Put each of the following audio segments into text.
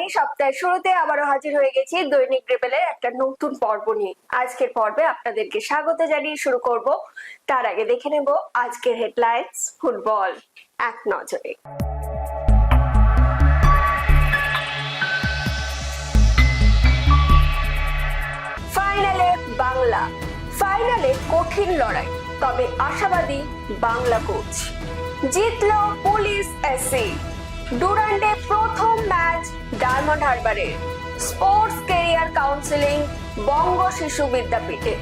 সায়নী সপ্তাহের শুরুতে আবারও হাজির হয়ে গেছি দৈনিক রেবেলের একটা নতুন পর্ব নিয়ে। আজকের পর্বে আপনাদেরকে স্বাগত জানিয়ে শুরু করব। তার আগে দেখে নেব আজকের হেডলাইন্স, ফুটবল। এক নজরে। ফাইনালে বাংলা। ফাইনালে কঠিন লড়াই, তবে আশাবাদী বাংলা কোচ। জিতল পুলিশ এসি ডুরান্ডে প্রথম ম্যাচ ডায়মন্ড হারবারের স্পোর্টস কেরিয়ার কাউন্সিলিং বঙ্গ শিশু বিদ্যাপীঠে।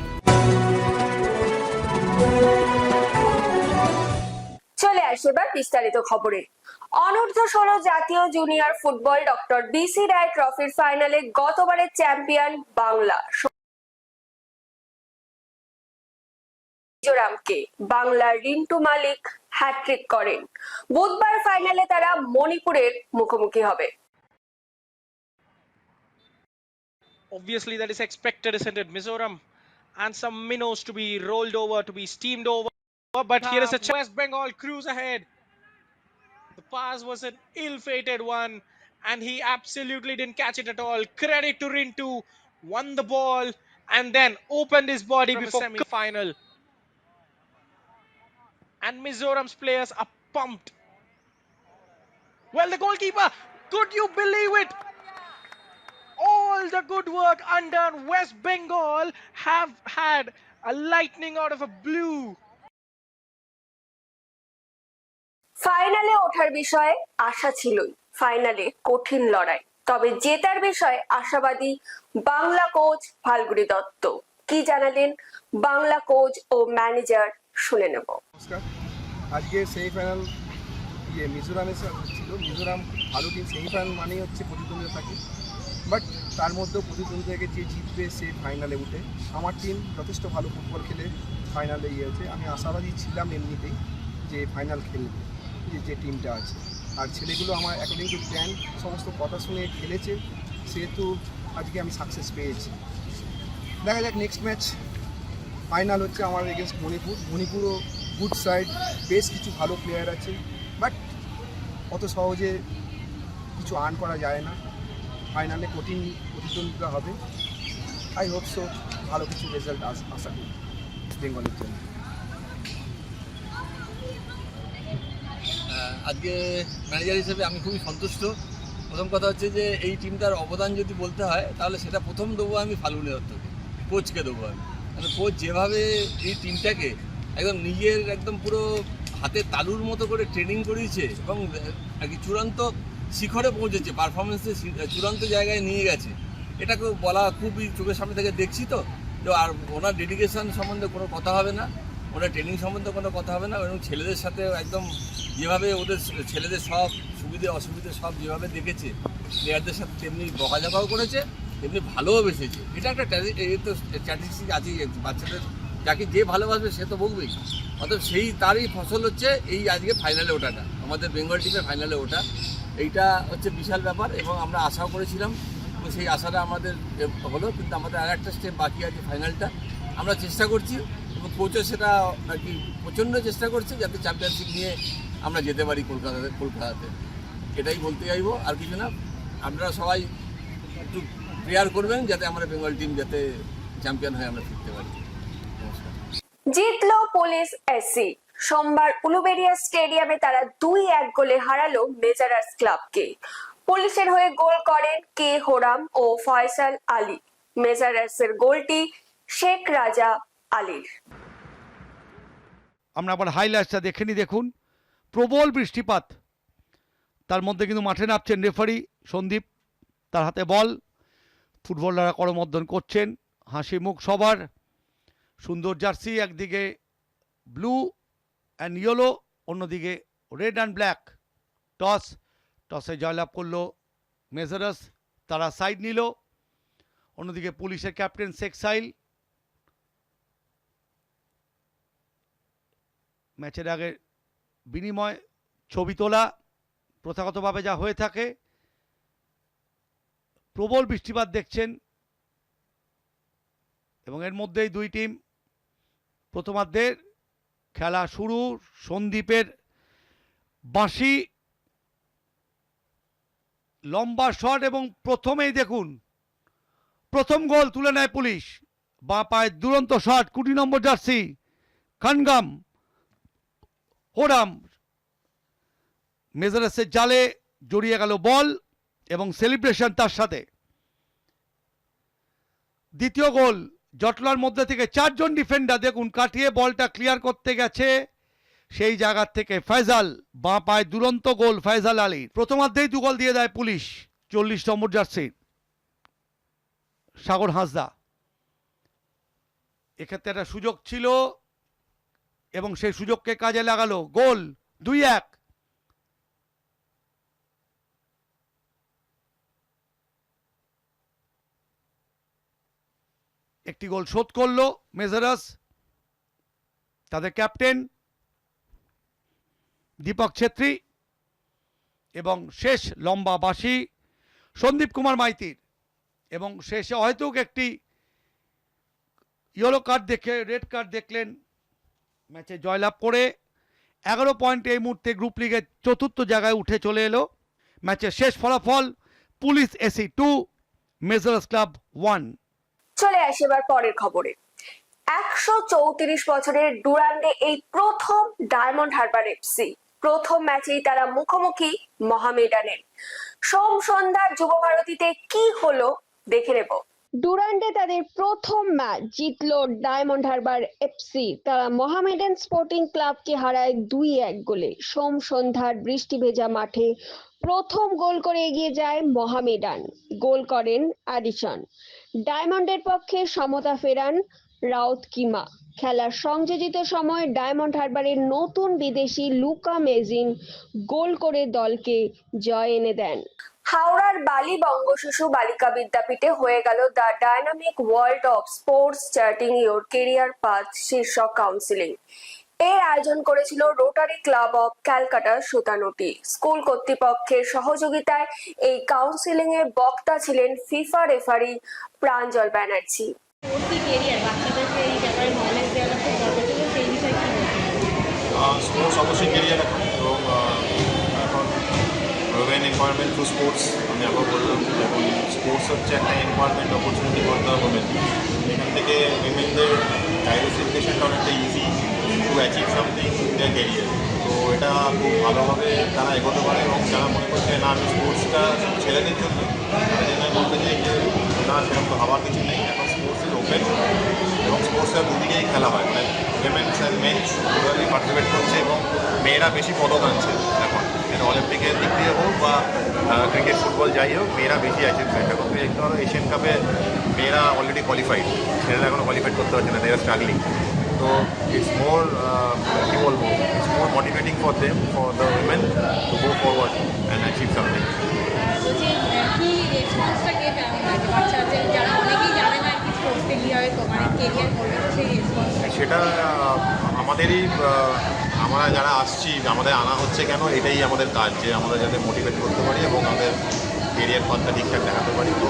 চলে আসি এবার বিস্তারিত খবরে। অনূর্ধ্ব ষোলো জাতীয় junior football doctor B C Roy ট্রফির ফাইনালে গতবারের চ্যাম্পিয়ন বাংলা। মিজোরামকে বাংলার রিন্টু মালিক হ্যাট্রিক করেন বুধবার ফাইনালে তারা মণিপুরের মুখোমুখি হবে obviously that is expected, isn't it? Mizoram and some minnows to be rolled over, to be steamed over. But here is a chance. West Bengal cruise ahead. The pass was an ill-fated one, and he absolutely didn't catch it at all. Credit to Rintu, won the ball, and then opened his body before semi-final. And Mizoram's players are pumped. Well, the goalkeeper, could you believe it? all the good work undone. West Bengal have had a lightning out of a blue. ফাইনালে ওঠার বিষয়ে আশা ছিলই ফাইনালে কঠিন লড়াই তবে জেতার বিষয়ে আশাবাদী বাংলা কোচ ফাল্গুনি দত্ত কি জানালেন বাংলা কোচ ও ম্যানেজার শুনে নেব। আজকে সেমিফাইনাল ইয়ে মিজোরামে ছিল মিজোরাম ভালো টিম সেমিফাইনাল মানেই হচ্ছে প্রতিদ্বন্দ্বিতা থাকে। বাট তার মধ্যেও প্রতিদ্বন্দ্বিতাকে যে জিতবে সে ফাইনালে উঠে। আমার টিম যথেষ্ট ভালো ফুটবল খেলে ফাইনালে ইয়ে হয়েছে আমি আশাবাদী ছিলাম এমনিতেই যে ফাইনাল খেলবে, যে যে টিমটা আছে। আর ছেলেগুলো আমার অ্যাকর্ডিং টু প্ল্যান সমস্ত কথা শুনে খেলেছে। সেহেতু আজকে আমি সাকসেস পেয়েছি। দেখা যাক নেক্সট ম্যাচ ফাইনাল হচ্ছে আমার এগেনস্ট মণিপুর। মণিপুরও গুড সাইড বেশ কিছু ভালো প্লেয়ার আছে বাট অত সহজে কিছু আর্ন করা যায় না। ফাইনালে কঠিন প্রতিদ্বন্দ্বিতা হবে। আই হোপ সো ভালো কিছু রেজাল্ট আস আশা করি বেঙ্গলের জন্য। আজকে ম্যানেজার হিসেবে আমি খুবই সন্তুষ্ট। প্রথম কথা হচ্ছে যে, এই টিমটার অবদান যদি বলতে হয়, তাহলে সেটা প্রথম দেবো আমি ফাল্গুনি দত্তকে। কোচকে দেবো আমি। কারণ কোচ যেভাবে এই টিমটাকে একদম নিজের একদম পুরো হাতে তালুর মতো করে ট্রেনিং করিয়েছে এবং আর কি চূড়ান্ত শিখরে পৌঁছেছে পারফরমেন্সে চূড়ান্ত জায়গায় নিয়ে গেছে। এটাকে বলা খুবই চোখের সামনে থেকে দেখছি তো। তো আর ওনার ডেডিকেশন সম্বন্ধে কোনো কথা হবে না, ওনার ট্রেনিং সম্বন্ধে কোনো কথা হবে না এবং ছেলেদের সাথে একদম যেভাবে ওদের ছেলেদের সব সুবিধে, অসুবিধে সব যেভাবে দেখেছে প্লেয়ারদের সাথে তেমনি বকাঝকাও করেছে। তেমনি ভালোও বেসেছে। এটা একটা তো স্ট্যাটিস্টিক আছেই, বাচ্চাদের। যাকে যে ভালোবাসবে সে তো বকবেই। অতএব সেই তারই ফসল হচ্ছে এই আজকে ফাইনালে ওঠাটা। আমাদের বেঙ্গল টিমের ফাইনালে ওঠা। এইটা হচ্ছে বিশাল ব্যাপার এবং আমরা আশাও করেছিলাম। সেই আশাটা আমাদের হলো, কিন্তু আমাদের আর একটা স্টেপ বাকি আছে ফাইনালটা আমরা চেষ্টা করছি এবং কোচও সেটা আর কি প্রচণ্ড চেষ্টা করছে যাতে চ্যাম্পিয়নশিপ নিয়ে আমরা যেতে পারি কলকাতাতে কলকাতাতে। এটাই বলতে চাইব। আর কিছু না আপনারা সবাই একটু প্রেয়ার করবেন যাতে আমরা বেঙ্গল টিম যাতে চ্যাম্পিয়ন হয়ে আমরা ফিরতে পারি। নমস্কার। জিতলো পুলিশ এসি। সোমবার উলুবেরিয়া স্টেডিয়ামে তারা দুই এক গোলে হারালো মেজারার্স ক্লাবকে। পুলিশের হয়ে গোল করেন কে হোরাম ও ফয়সাল আলী। মেজারার্সের গোলটি শেখ রাজা আলীর। আমরা আবার হাইলাইটসটা দেখে নিই দেখুন। প্রবল বৃষ্টিপাত। তার মধ্যে কিন্তু মাঠে নামছেন রেফারি সন্দীপ। তার হাতে বল ফুটবলাররা করমর্দন করছেন, হাসি মুখ সবার। সুন্দর জার্সি, একদিকে ব্লু অ্যান্ড ইয়েলো অন্যদিকে রেড অ্যান্ড ব্ল্যাক টস, টসে জয়লাভ করল মেজারাস, তারা সাইড নিল। অন্যদিকে পুলিশের ক্যাপ্টেন শেখ সাইল। ম্যাচের আগে বিনিময় ছবি তোলা, প্রথাগতভাবে যা হয়ে থাকে। প্রবল বৃষ্টিপাত দেখছেন এবং এর মধ্যেই দুই টিম প্রথমার্ধের খেলা শুরু, সন্দীপের বাঁশি, লম্বা শট এবং প্রথমেই দেখুন, প্রথম গোল তুলে নেয় পুলিশ। বা পায়ে দুরন্ত শট, কুড়ি নম্বর জার্সি, খানগাম হোরাম মেজারেসের জালে জড়িয়ে গেল বল। এবং সেলিব্রেশন তার সাথে। দ্বিতীয় গোল, জটলার মধ্যে থেকে চারজন ডিফেন্ডার দেখুন, কাটিয়ে বলটা ক্লিয়ার করতে গেছে। সেই জায়গার থেকে ফয়জাল বাঁ পায় দুরন্ত গোল ফয়জাল আলী প্রথমার্ধেই দু গোল দিয়ে দেয় পুলিশ, চল্লিশ নম্বর জার্সি। সাগর হাঁসদা। এক্ষেত্রে একটা সুযোগ ছিল এবং সেই সুযোগকে কাজে লাগালো। গোল, দুই এক। একটি গোল শোধ করল মেজারাস, তাদের ক্যাপ্টেন দীপক ছেত্রী এবং শেষ লম্বা বাসি সন্দীপ কুমার মাইতির। এবং শেষে হয়তো একটি ইয়েলো কার্ড দেখে রেড কার্ড দেখলেন ম্যাচে জয়লাভ করে। এগারো পয়েন্টে এই মুহূর্তে গ্রুপ লিগের চতুর্থ জায়গায় উঠে চলে এলো। ম্যাচের শেষ ফলাফল পুলিশ এসি টু মেজারাস ক্লাব ওয়ান চলে আসি এবার পরের খবরে। একশো চৌত্রিশ বছরের ডুরান্ডে এই প্রথম ডায়মন্ড হারবার এফসি প্রথম ম্যাচেই তারা মুখোমুখি মহামেডানের। সোম সন্ধ্যার যুব ভারতীতে কি হলো দেখে নেব। ডুরান্ডে তাদের প্রথম ম্যাচ জিতলো ডায়মন্ড হারবার এফসি তারা মোহামেডান স্পোর্টিং ক্লাবকে হারায় দুই এক গোলে। সোম সন্ধ্যার বৃষ্টি ভেজা মাঠে প্রথম গোল করে এগিয়ে যায় মোহামেডান। গোল করেন অ্যাডিশন ডায়মন্ডের পক্ষে সমতা ফেরান রাউত কিমা। খেলার সংযোজিত সময় ডায়মন্ড হারবারের নতুন বিদেশি লুকা মেজিন গোল করে দলকে জয় এনে দেন। হাওড়ার বালি বঙ্গশিশু বালিকা বিদ্যাপীঠে হয়ে গেল the dynamic world of sports charting your career path শীর্ষক কাউন্সিলিং। এর আয়োজন করেছিল Rotary Club of Calcutta Sutanuti. School কর্তৃপক্ষের সহযোগিতায় এই কাউন্সিলিং এ বক্তা ছিলেন FIFA referee Pranjal Banerjee. Sports অবশ্যই কেরিয়ার এখন এবং এখন স্পোর্টস আমি আবার বললাম এখন স্পোর্টস হচ্ছে একটা অপরচুনিটি করতে হবে এখান থেকে উইমেনদের ডাইভার্সিফিকেশনটা অনেকটা easy to achieve something their career তো এটা খুব ভালোভাবে তারা এগোতে পারে এবং যারা মনে করছে, না, আমি স্পোর্টসটা ছেলেদের জন্য তারা যেন বলতে চাই যে না সেরকম তো ভাবার কিছু নেই। এখন স্পোর্টস ইজ ওপেন এবং স্পোর্টসটা দুদিকেই খেলা হয়। মানে উইমেন্স অ্যান্ড মেন্স দুটোই পার্টিসিপেট করছে এবং মেয়েরা বেশি পদক আনছে। এখন এটা অলিম্পিকের দিক দিয়ে হোক বা ক্রিকেট ফুটবল যাই হোক, মেয়েরা বেশি অ্যাচিভমেন্ট এখন তুমি এশিয়ান কাপে মেয়েরা অলরেডি কোয়ালিফাইড ছেলেরা এখনও কোয়ালিফাইড করতে পারছে না দেয়ার স্ট্রাগলিং কী বলব অ্যাচিভ সামথিং বলছি আহ, কি লাগে বাচ্চাদের যারা অনেকেই জানে না কি স্পোর্টসে কীভাবে মানে কেরিয়ার করবে তো সেই রেসপন্সটা সেটা আমাদেরই আমরা যারা আসছি আমাদের আনা হচ্ছে কেন এটাই আমাদের কাজ যে আমরা যাতে মোটিভেট করতে পারি এবং আমাদের কেরিয়ার পথটা ঠিকঠাক দেখাতে পারি। তো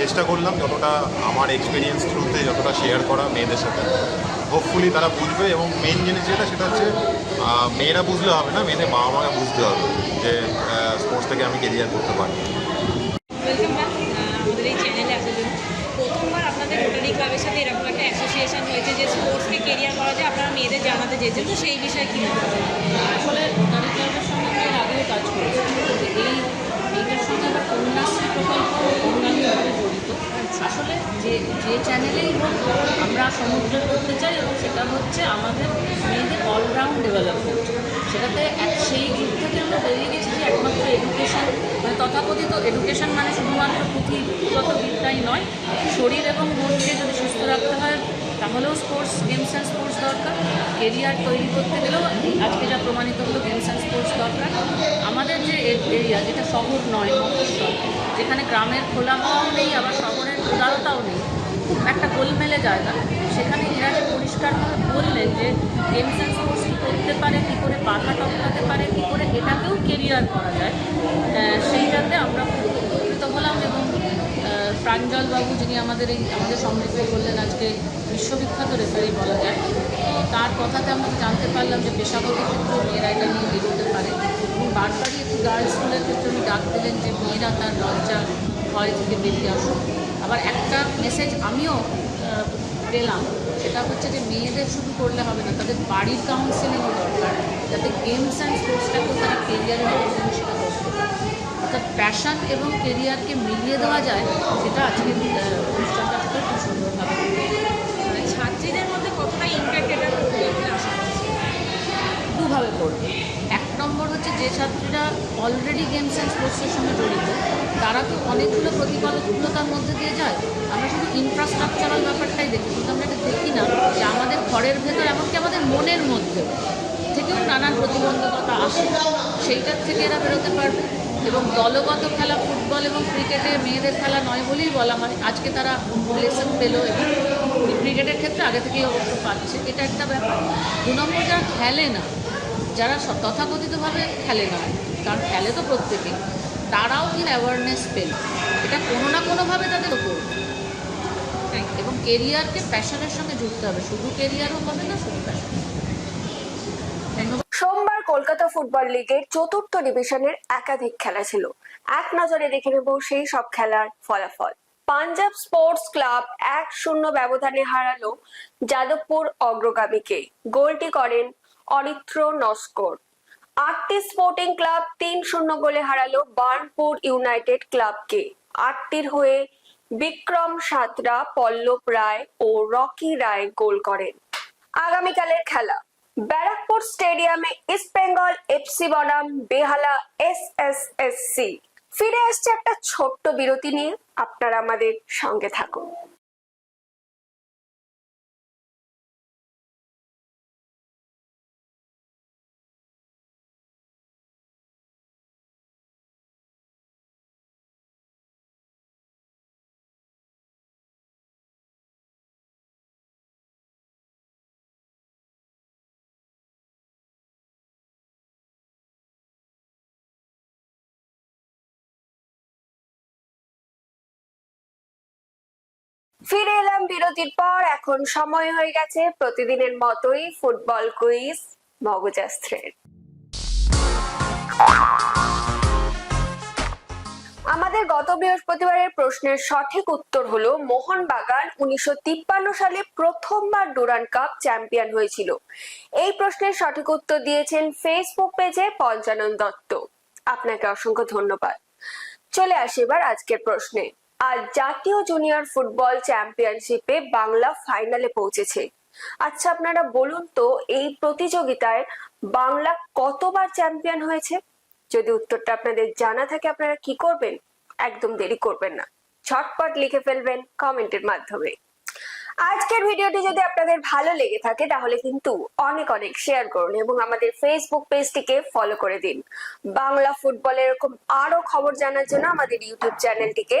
চেষ্টা করলাম যতটা আমার এক্সপিরিয়েন্স থ্রুতে যতটা শেয়ার করা মেয়েদের সাথে। হোপফুলি তারা বুঝবে এবং মেন জিনিস যেটা, সেটা হচ্ছে মেয়েরা বুঝলে হবে না, মেয়েদের বাবা মাকে বুঝতে হবে যে স্পোর্টস থেকে আমি কেরিয়ার করতে পারি। অ্যাসোসিয়েশন যে কেরিয়ার মেয়েদের সেই বিষয়ে কী বলবেন আসলে রোটারি ক্লাবের সঙ্গে আমি এর আগেও কাজ করেছি তো এই এইটার সঙ্গে আবার কন্যাশ্রী প্রকল্প অন্যান্যভাবে জড়িত আসলে যে চ্যানেলেই হোক আমরা সমুদ্র করতে চাই এবং সেটা হচ্ছে আমাদের মেয়েদের অলরাউন্ড ডেভেলপমেন্ট সেটাতে সেই দিক থেকে আমরা বেরিয়ে গেছি যে একমাত্র এডুকেশন মানে তথাকথিত এডুকেশন মানে শুধুমাত্র পুঁথিগত বিদ্যাই নয়, শরীর এবং মনকে যদি সুস্থ রাখতে হয় তাহলেও স্পোর্টস গেমস অ্যান্ড স্পোর্টস দরকার। কেরিয়ার তৈরি করতে গেলেও আজকে যা প্রমাণিত হলো গেমস অ্যান্ড স্পোর্টস দরকার। আমাদের যে এরিয়া যেটা শহর নয় মফস্বল যেখানে গ্রামের খোলা হাওয়াও নেই আবার শহরের উদারতাও নেই একটা গোলমেলে জায়গা। সেখানে এরা পরিষ্কারভাবে বললেন যে গেমস অ্যান্ড স্পোর্টস কী করতে পারে কী করে বাধা টপকাতে পারে কী করে এটাকেও কেরিয়ার করা যায় সেইটাতে আমরা খুব উপকৃত হলাম এবং আহ, প্রাঞ্জলবাবু যিনি আমাদের এই আমাদের সমৃদ্ধ করলেন আজকে বিশ্ববিখ্যাত রেফারি বলা যায়। তার কথাতে আমরা জানতে পারলাম যে পেশাগত ক্ষেত্রেও মেয়েরা এটা নিয়ে বেরোতে পারে। এবং বারবারই একটু গার্লস স্কুলের ক্ষেত্রে উনি ডাক দিলেন যে মেয়েরা তার বাড়ি থেকে বেরিয়ে আসো আবার একটা মেসেজ আমিও পেলাম। সেটা হচ্ছে যে মেয়েদের শুধু করলে হবে না, তাদের বাড়ির কাউন্সেলিংও দরকার। যাতে গেমস অ্যান্ড স্পোর্টসটাকেও তারা কেরিয়ারের মাধ্যমে সেটা করতে পারে। অর্থাৎ প্যাশন এবং কেরিয়ারকে মিলিয়ে দেওয়া যায়, সেটা আজকে করবে। এক নম্বর হচ্ছে যে ছাত্রীরা অলরেডি গেমস অ্যান্ড স্পোর্টসের সঙ্গে জড়িত, তারা তো অনেকগুলো প্রতিকূলতার মধ্যে দিয়ে যায়। আমরা শুধু ইনফ্রাস্ট্রাকচারাল ব্যাপারটাই দেখি, কিন্তু আমরা এটা দেখি না যে আমাদের ঘরের ভেতর এমনকি আমাদের মনের মধ্যে থেকেও নানান প্রতিবন্ধকতা আসে। সেইটার থেকে এরা বেরোতে পারবে। এবং দলগত খেলা ফুটবল এবং ক্রিকেটে মেয়েদের খেলা নয় বলেই বলা হয় আজকে তারা লেসন পেল এবং ক্রিকেটের ক্ষেত্রে আগে থেকেই অবশ্য পাচ্ছে। এটা একটা ব্যাপার। দু নম্বর যারা খেলে না যারা তথাকথিতভাবে খেলে না কারণ খেলে তো প্রত্যেকেই তারাও কিন্তু অ্যাওয়ারনেস পেল এটা কোনো না কোনোভাবে তাদের করবে এবং কেরিয়ারকে প্যাশনের সঙ্গে জুড়তে হবে শুধু কেরিয়ারও হবে না শুধু প্যাশন সোমবার কলকাতা ফুটবল লিগের চতুর্থ ডিভিশনের একাধিক খেলা ছিল। এক নজরে দেখে নেব সেই সব খেলার ফলাফল। পাঞ্জাব স্পোর্টস ক্লাব এক শূন্য ব্যবধানে হারালো যাদবপুর অগ্রগামীকে। গোলটি করেন অরিত্র নস্কর। আটটি স্পোর্টিং ক্লাব তিন শূন্য গোলে হারালো বার্নপুর ইউনাইটেড ক্লাবকে। আটটির হয়ে বিক্রম সাতরা, পল্লব রায় ও রকি রায় গোল করেন। আগামীকালের খেলা, ব্যারাকপুর স্টেডিয়ামে ইস্ট বেঙ্গল এফসি বনাম Behala S S S C. ফিরে আসছে একটা ছোট্ট বিরতি নিয়ে, আপনারা আমাদের সঙ্গে থাকুন। ফিরে এলাম বিরতির পর। এখন সময় হয়ে গেছে প্রতিদিনের মতোই ফুটবল কুইজ মগজাস্ত্রের। আমাদের গত বৃহস্পতিবারের প্রশ্নের সঠিক উত্তর হলো, মোহনবাগান উনিশশো তিপ্পান্ন সালে প্রথমবার ডুরান কাপ চ্যাম্পিয়ন হয়েছিল। এই প্রশ্নের সঠিক উত্তর দিয়েছেন ফেসবুক পেজে পঞ্চানন দত্ত। আপনাকে অসংখ্য ধন্যবাদ। চলে আসি এবার আজকের প্রশ্নে। আজ জাতীয় জুনিয়র ফুটবল চ্যাম্পিয়নশিপে বাংলা ফাইনালে পৌঁছেছে। আচ্ছা আপনারা বলুন তো, এই প্রতিযোগিতায় বাংলা কতবার চ্যাম্পিয়ন হয়েছে? যদি উত্তরটা আপনাদের জানা থাকে, আপনারা কি করবেন? একদম দেরি করবেন না। ছটপট লিখে ফেলবেন কমেন্টের মাধ্যমে। আজকের ভিডিওটি যদি আপনাদের ভালো লেগে থাকে, তাহলে কিন্তু অনেক অনেক শেয়ার করুন এবং আমাদের ফেসবুক পেজটিকে ফলো করে দিন। বাংলা ফুটবলের এরকম আরও খবর জানার জন্য আমাদের ইউটিউব চ্যানেলটিকে